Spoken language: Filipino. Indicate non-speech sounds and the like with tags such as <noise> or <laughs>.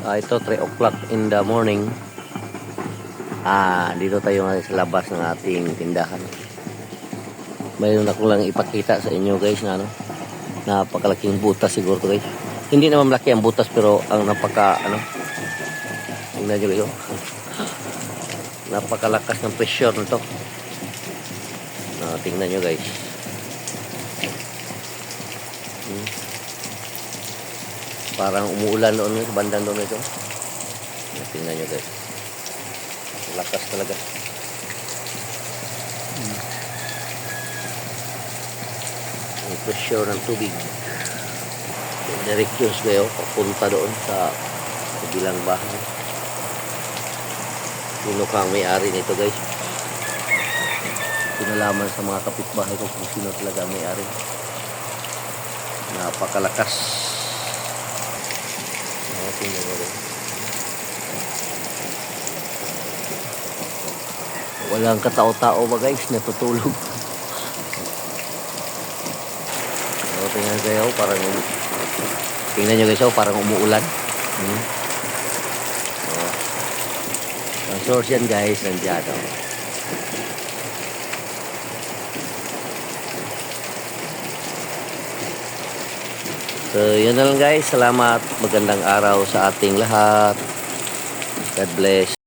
Ah, ito 3 o'clock in the morning. Ah, dito tayo ngayon sa labas ng ating tindahan. Mayroon ako lang ipakita sa inyo guys na ano, napakalaking butas siguro guys. Hindi naman malaki ang butas pero ang napaka ano, tingnan nyo kayo. <laughs> Napakalakas ng pressure nito. Ah, tingnan nyo guys. Hmm. Parang umuulan doon sa bandang doon ito. Tingnan nyo guys. Lakas talaga. Ang pressure ng tubig. Directions kayo papunta doon sa kabilang bahay. Sino kang may-ari nito guys? Pinalaman sa mga kapitbahay ko kung sino talaga may-ari. Napakalakas. Oh, tingnan mo guys. Walang katao-tao ba guys? Natutulog. So, tingnan kayo, parang tingnan nyo guys, oh, parang umuulan. Hmm. Oh. Ang source yan guys, nandiyan. Oh. So, yun na lang guys. Salamat. Magandang araw sa ating lahat. God bless.